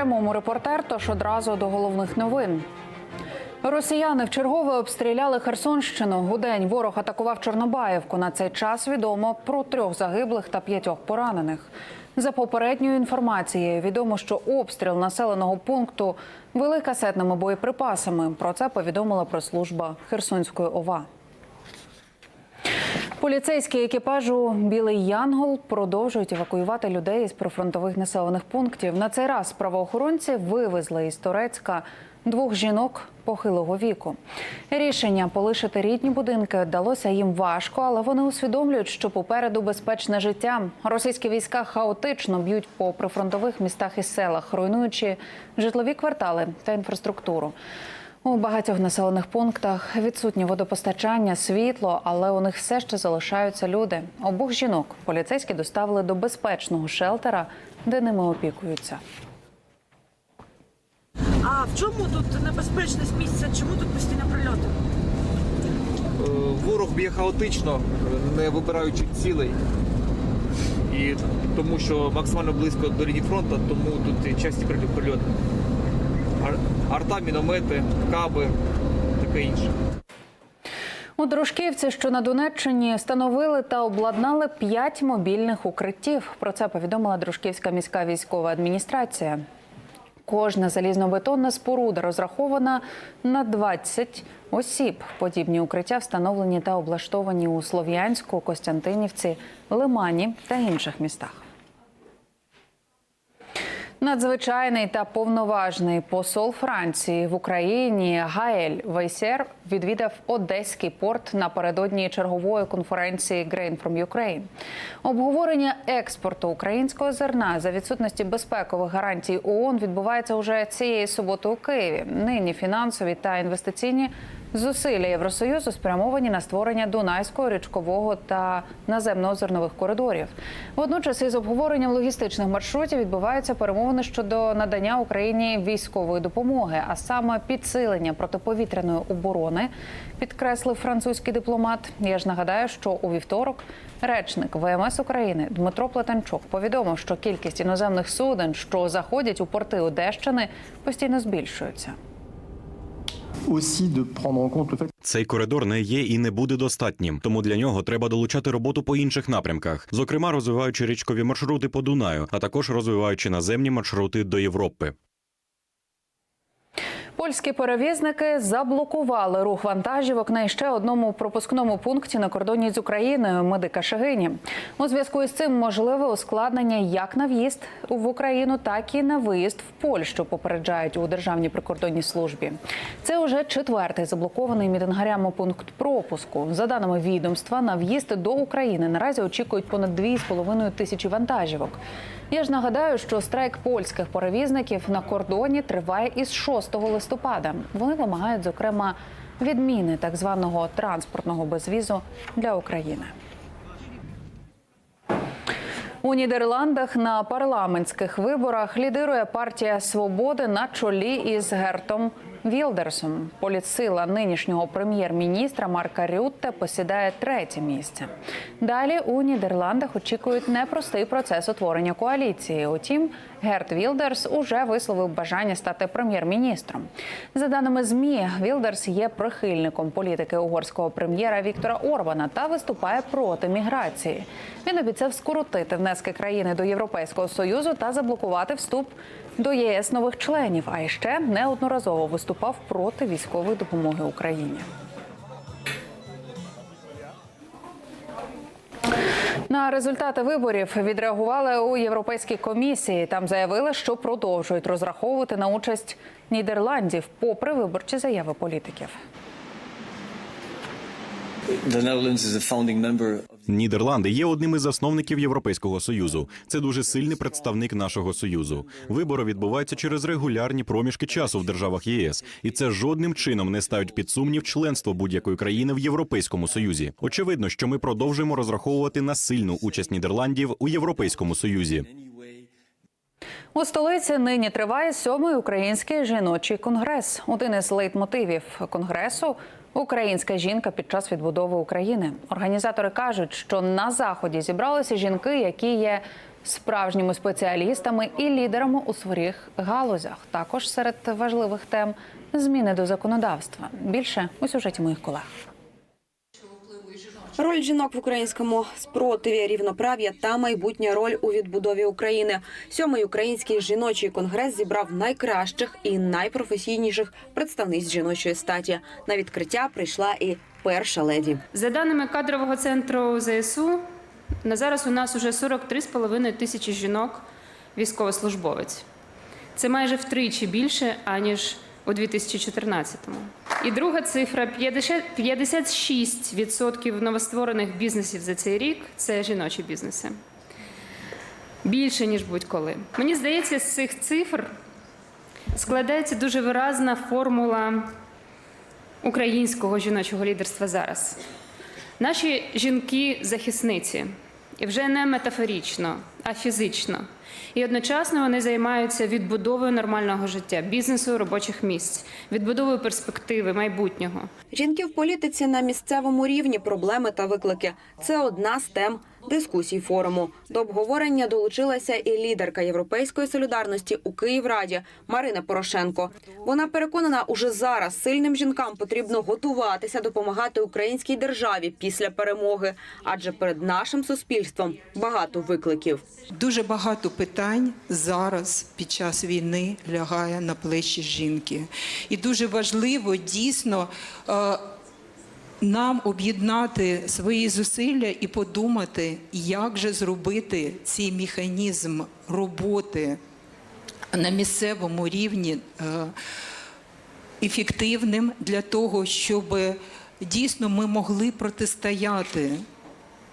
Прямому репортер, тож одразу до головних новин. Росіяни вчергове обстріляли Херсонщину. У ворог атакував Чорнобаївку. На цей час відомо про трьох загиблих та п'ятьох поранених. За попередньою інформацією, відомо, що обстріл населеного пункту вели касетними боєприпасами. Про це повідомила прес-служба Херсонської ОВА. Поліцейські екіпажу Білий Янгол продовжують евакуювати людей із прифронтових населених пунктів. На цей раз правоохоронці вивезли із Турецька двох жінок похилого віку. Рішення полишити рідні будинки далося їм важко, але вони усвідомлюють, що попереду безпечне життя. Російські війська хаотично б'ють по прифронтових містах і селах, руйнуючи житлові квартали та інфраструктуру. У багатьох населених пунктах відсутнє водопостачання, світло, але у них все ще залишаються люди. Обох жінок поліцейські доставили до безпечного шелтера, де ними опікуються. А в чому тут небезпечність місця? Чому тут постійно прильоти? Е, Ворог б'є хаотично, не вибираючи цілей. І тому що максимально близько до лінії фронту, тому тут часті прильоти. Ар- Арта, міномети, каби, таке інше. У Дружківці, що на Донеччині, встановили та обладнали п'ять мобільних укриттів. Про це повідомила Дружківська міська військова адміністрація. Кожна залізнобетонна споруда розрахована на 20 осіб. Подібні укриття встановлені та облаштовані у Слов'янську, Костянтинівці, Лимані та інших містах. Надзвичайний та повноважний посол Франції в Україні Гаель Вейсер відвідав Одеський порт напередодні чергової конференції Grain from Ukraine. Обговорення експорту українського зерна за відсутності безпекових гарантій ООН відбувається уже цієї суботи у Києві. Нині фінансові та інвестиційні Зусилля Євросоюзу спрямовані на створення Дунайського річкового та наземно-озернових коридорів. Водночас із обговоренням логістичних маршрутів відбуваються перемовини щодо надання Україні військової допомоги, а саме підсилення протиповітряної оборони, підкреслив французький дипломат. Я ж нагадаю, що у вівторок речник ВМС України Дмитро Плетенчук повідомив, що кількість іноземних суден, що заходять у порти Одещини, постійно збільшується. Цей коридор не є і не буде достатнім, тому для нього треба долучати роботу по інших напрямках, зокрема розвиваючи річкові маршрути по Дунаю, а також розвиваючи наземні маршрути до Європи. Польські перевізники заблокували рух вантажівок на ще одному пропускному пункті на кордоні з Україною Медика Шегині. У зв'язку із цим можливе ускладнення як на в'їзд в Україну, так і на виїзд в Польщу. Попереджають у державній прикордонній службі. Це вже четвертий заблокований мітингарями пункт пропуску. За даними відомства, на в'їзд до України наразі очікують понад 2,5 тисячі вантажівок. Я ж нагадаю, що страйк польських перевізників на кордоні триває із 6 листопада. Вони вимагають, зокрема, відміни так званого транспортного безвізу для України. У Нідерландах на парламентських виборах лідирує партія свободи на чолі із Гертом Вілдерсом. Політсила нинішнього прем'єр-міністра Марка Рютте посідає третє місце. Далі у Нідерландах очікують непростий процес утворення коаліції. Утім, Герт Вілдерс уже висловив бажання стати прем'єр-міністром. За даними змі, Вілдерс є прихильником політики угорського прем'єра Віктора Орбана та виступає проти міграції. Він обіцяв скоротити внески країни до Європейського союзу та заблокувати вступ до ЄС нових членів. А ще неодноразово виступав проти військової допомоги Україні. На результати виборів відреагували у Європейській комісії. Там заявили, що продовжують розраховувати на участь Нідерландів, попри виборчі заяви політиків. Нідерланди є одним із засновників Європейського союзу. Це дуже сильний представник нашого союзу. Вибори відбуваються через регулярні проміжки часу в державах ЄС, і це жодним чином не ставить під сумнів членство будь-якої країни в Європейському Союзі. Очевидно, що ми продовжуємо розраховувати на сильну участь Нідерландів у Європейському Союзі. У столиці нині триває сьомий український жіночий конгрес. Один із лейтмотивів конгресу українська жінка під час відбудови України. Організатори кажуть, що на заході зібралися жінки, які є справжніми спеціалістами і лідерами у своїх галузях. Також серед важливих тем зміни до законодавства. Більше у сюжеті моїх колег. Роль жінок в українському спротиві, рівноправ'я та майбутня роль у відбудові України. Сьомий український жіночий конгрес зібрав найкращих і найпрофесійніших представниць жіночої статі. На відкриття прийшла і перша леді. За даними кадрового центру ЗСУ, на зараз у нас уже 43,5 тисячі жінок військовослужбовець. Це майже втричі більше, аніж у 2014-му. І друга цифра 50 56% новостворених бізнесів за цей рік це жіночі бізнеси. Більше, ніж будь-коли. Мені здається, з цих цифр складається дуже виразна формула українського жіночого лідерства зараз. Наші жінки-захисниці, і вже не метафорично, а фізично. І одночасно вони займаються відбудовою нормального життя, бізнесу, робочих місць, відбудовою перспективи майбутнього. Жінки в політиці на місцевому рівні, проблеми та виклики. Це одна з тем дискусій форуму. До обговорення долучилася і лідерка Європейської солідарності у Київраді Марина Порошенко. Вона переконана, уже зараз сильним жінкам потрібно готуватися допомагати українській державі після перемоги, адже перед нашим суспільством багато викликів. Дуже багато питань зараз під час війни лягає на плечі жінки. І дуже важливо дійсно е, нам об'єднати свої зусилля і подумати, як же зробити цей механізм роботи на місцевому рівні е, ефективним для того, щоб дійсно ми могли протистояти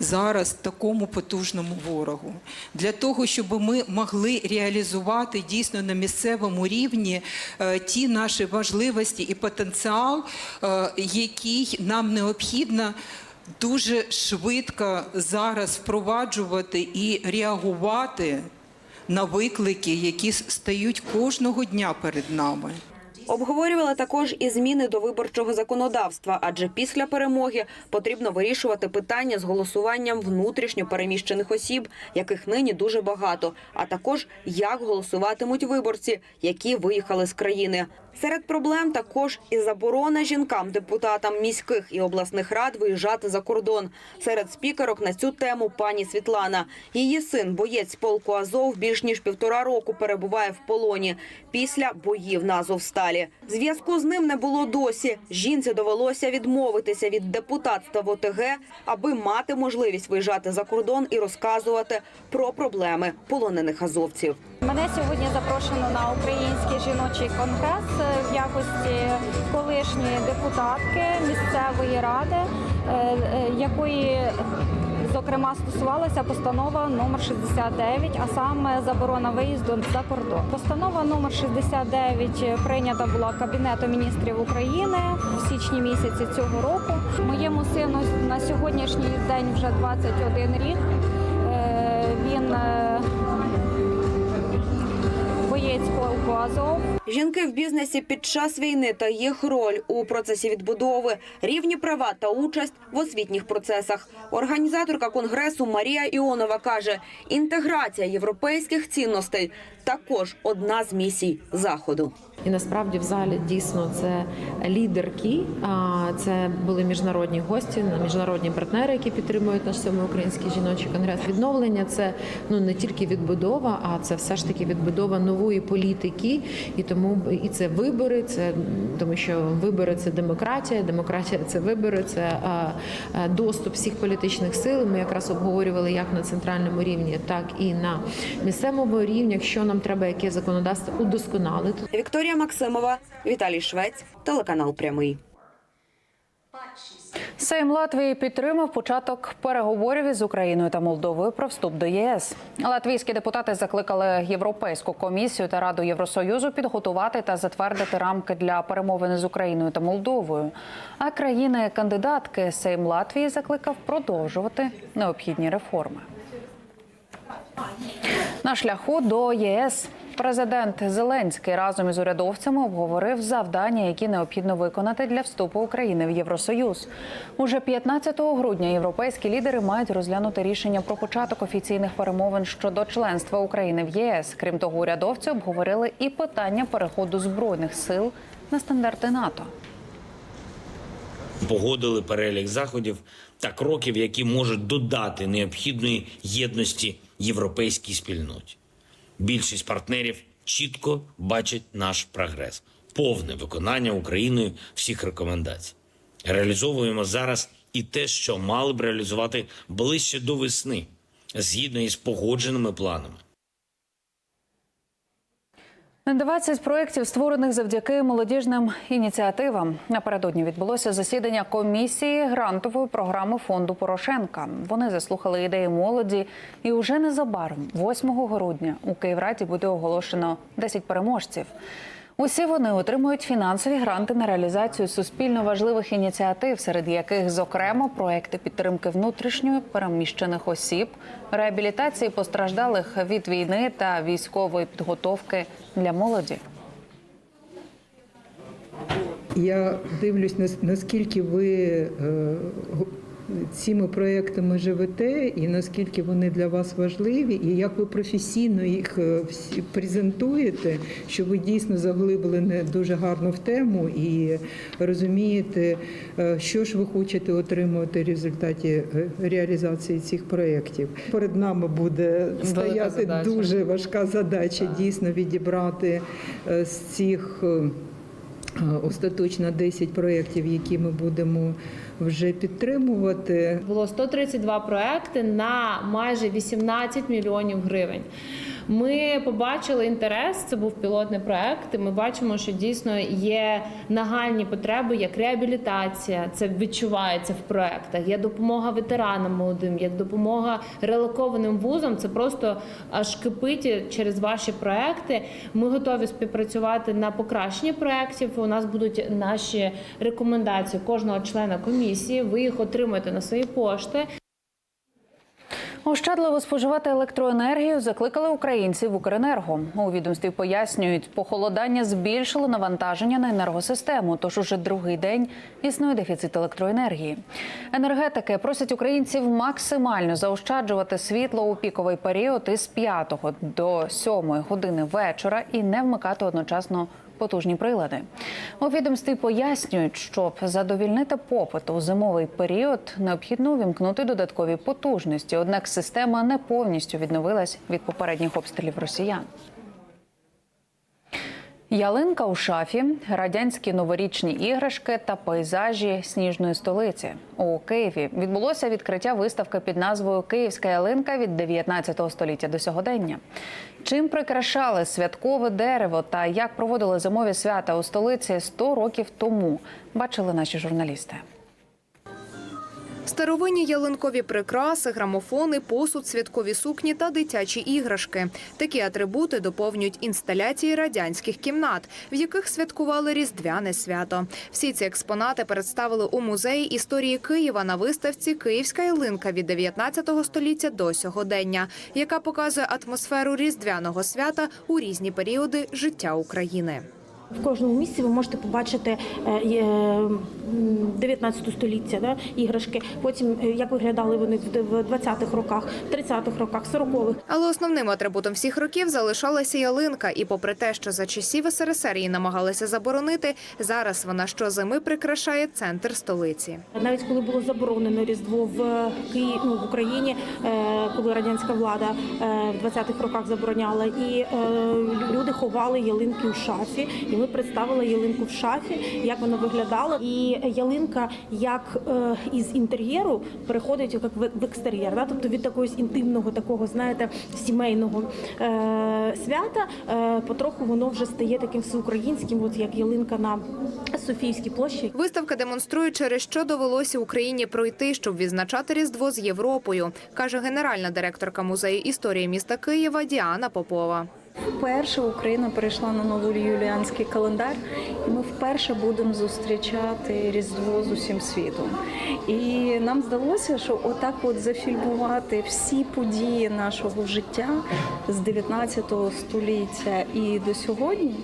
зараз такому потужному ворогу, для того, щоб ми могли реалізувати дійсно на місцевому рівні е, ті наші важливості і потенціал, е, який нам необхідно. Дуже швидко зараз впроваджувати і реагувати на виклики, які стають кожного дня перед нами. Обговорювали також і зміни до виборчого законодавства, адже після перемоги потрібно вирішувати питання з голосуванням внутрішньо переміщених осіб, яких нині дуже багато, а також як голосуватимуть виборці, які виїхали з країни. Серед проблем також і заборона жінкам, депутатам міських і обласних рад виїжджати за кордон. Серед спікерок на цю тему пані Світлана. Її син, боєць полку Азов, більш ніж півтора року перебуває в полоні після боїв на Азовсталі. Зв'язку з ним не було досі. Жінці довелося відмовитися від депутатства в ОТГ, аби мати можливість виїжджати за кордон і розказувати про проблеми полонених азовців. Мене сьогодні запрошено на український жіночий конгрес в якості колишньої депутатки місцевої ради, е, е, якої зокрема стосувалася постанова номер 69, а саме заборона виїзду за кордон. Постанова номер 69 прийнята була Кабінетом міністрів України в січні місяці цього року. Моєму сину на сьогоднішній день вже 21 рік. Е, Він е, боєць полку Азов. Жінки в бізнесі під час війни та їх роль у процесі відбудови, рівні права та участь в освітніх процесах. Організаторка конгресу Марія Іонова каже: інтеграція європейських цінностей також одна з місій заходу. І насправді в залі дійсно це лідерки. Це були міжнародні гості, міжнародні партнери, які підтримують наш сьомий український жіночий конгрес. Відновлення це ну не тільки відбудова, а це все ж таки відбудова нової політики. І тому і це вибори. Це тому, що вибори це демократія. Демократія це вибори, це а, а, доступ всіх політичних сил. Ми якраз обговорювали як на центральному рівні, так і на місцевому рівні. Якщо нам треба яке законодавство удосконалити. Вікторія Максимова, Віталій Швець, телеканал Прямий. Сейм Латвії підтримав початок переговорів із Україною та Молдовою про вступ до ЄС. Латвійські депутати закликали Європейську комісію та Раду Євросоюзу підготувати та затвердити рамки для перемовин з Україною та Молдовою. А країни-кандидатки Сейм Латвії закликав продовжувати необхідні реформи. На шляху до ЄС Президент Зеленський разом із урядовцями обговорив завдання, які необхідно виконати для вступу України в Євросоюз. Уже 15 грудня європейські лідери мають розглянути рішення про початок офіційних перемовин щодо членства України в ЄС. Крім того, урядовці обговорили і питання переходу збройних сил на стандарти НАТО. погодили перелік заходів та кроків, які можуть додати необхідної єдності європейській спільноті. Більшість партнерів чітко бачать наш прогрес, повне виконання Україною всіх рекомендацій. Реалізовуємо зараз і те, що мали б реалізувати ближче до весни, згідно із погодженими планами. 20 проєктів, створених завдяки молодіжним ініціативам. Напередодні відбулося засідання комісії грантової програми фонду Порошенка. Вони заслухали ідеї молоді, і уже незабаром, 8 грудня, у Київраді буде оголошено 10 переможців. Усі вони отримують фінансові гранти на реалізацію суспільно важливих ініціатив, серед яких, зокрема, проекти підтримки внутрішньо переміщених осіб, реабілітації постраждалих від війни та військової підготовки для молоді. Я дивлюсь, нас- наскільки ви е, цими проектами живете, і наскільки вони для вас важливі, і як ви професійно їх е, презентуєте, що ви дійсно заглиблені дуже гарно в тему і розумієте, е, що ж ви хочете отримувати в результаті е, реалізації цих проєктів. Перед нами буде стояти задача. дуже важка задача дійсно відібрати з цих. Остаточно 10 проєктів, які ми будемо вже підтримувати. Було 132 проекти на майже 18 мільйонів гривень. Ми побачили інтерес. Це був пілотний проект. і Ми бачимо, що дійсно є нагальні потреби, як реабілітація. Це відчувається в проектах. Є допомога ветеранам молодим, є допомога релокованим вузам. Це просто аж кипить через ваші проекти. Ми готові співпрацювати на покращенні проєктів. У нас будуть наші рекомендації кожного члена комісії. Ви їх отримаєте на свої пошти. Ощадливо споживати електроенергію закликали українців в Укренерго. У відомстві пояснюють, похолодання збільшило навантаження на енергосистему. Тож уже другий день існує дефіцит електроенергії. Енергетики просять українців максимально заощаджувати світло у піковий період із 5 до 7 години вечора і не вмикати одночасно потужні прилади. У відомстві пояснюють, щоб задовільнити попит у зимовий період, необхідно увімкнути додаткові потужності. Однак система не повністю відновилась від попередніх обстрілів росіян. Ялинка у шафі, радянські новорічні іграшки та пейзажі сніжної столиці. У Києві відбулося відкриття виставки під назвою Київська ялинка від 19 століття до сьогодення. Чим прикрашали святкове дерево та як проводили зимові свята у столиці 100 років тому, бачили наші журналісти. Старовинні ялинкові прикраси, грамофони, посуд, святкові сукні та дитячі іграшки. Такі атрибути доповнюють інсталяції радянських кімнат, в яких святкували різдвяне свято. Всі ці експонати представили у музеї історії Києва на виставці Київська ялинка від 19 століття до сьогодення, яка показує атмосферу різдвяного свята у різні періоди життя України. В кожному місці ви можете побачити е, 19 століття да, іграшки. Потім е, як виглядали вони в в 20-х роках, 30-х роках, 40-х. Але основним атрибутом всіх років залишалася ялинка. І попри те, що за часів СРСР її намагалися заборонити, зараз вона щозими прикрашає центр столиці. Навіть коли було заборонено різдво в Києві, ну, в Україні, е, коли радянська влада е, в 20-х роках забороняла, і е, люди ховали ялинки у шафі. І ми представили ялинку в шафі, як вона виглядала. І ялинка, як е, із інтер'єру, переходить як в екстер'єр. Да? Тобто від такогось інтимного, такого, знаєте, сімейного е, свята е, потроху воно вже стає таким всеукраїнським, от як ялинка на Софійській площі. Виставка демонструє, через що довелося Україні пройти, щоб відзначати Різдво з Європою, каже генеральна директорка музею історії міста Києва Діана Попова. Вперше Україна перейшла на новий юліанський календар, і ми вперше будемо зустрічати Різдво з усім світом. І нам здалося, що отак от зафільмувати всі події нашого життя з 19 століття і до сьогодні.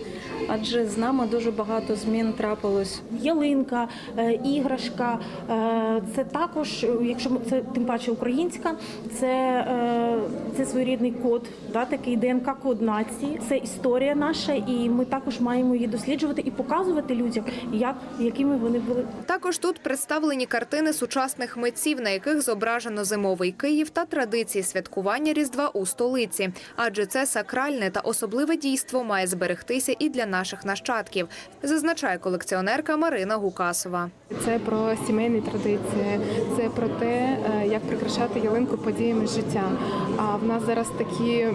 Адже з нами дуже багато змін трапилось. ялинка, е, іграшка. е, Це також, якщо це тим паче українська, це, е, це своєрідний код, да, такий ДНК-код нації. Це історія наша, і ми також маємо її досліджувати і показувати людям, як якими вони були. Також тут представлені картини сучасних митців, на яких зображено зимовий Київ та традиції святкування Різдва у столиці. Адже це сакральне та особливе дійство має зберегтися і для наших нащадків, зазначає колекціонерка Марина Гукасова. Це про сімейні традиції, це про те, е, як прикрашати ялинку подіями життя. А в нас зараз такі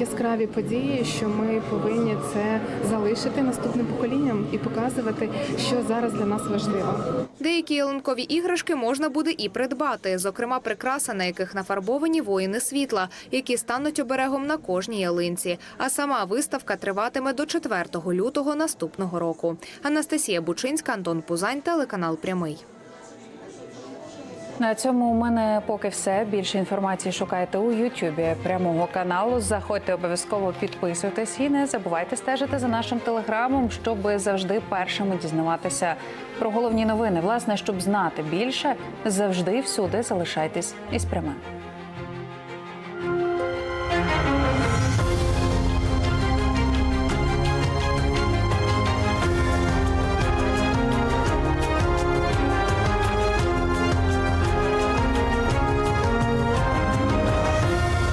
яскраві події, що ми повинні це залишити наступним поколінням і показувати, що зараз для нас важливо. Деякі ялинкові іграшки можна буде і придбати, зокрема прикраса, на яких нафарбовані воїни світла, які стануть оберегом на кожній ялинці. А сама виставка триватиме до 4 лютого наступного року. Анастасія Бучинська, Антон Пузань, телеканал Прямий. На цьому у мене поки все. Більше інформації шукайте у Ютубі прямого каналу. Заходьте обов'язково підписуйтесь і не забувайте стежити за нашим телеграмом, щоб завжди першими дізнаватися про головні новини. Власне, щоб знати більше, завжди всюди залишайтесь із прямим.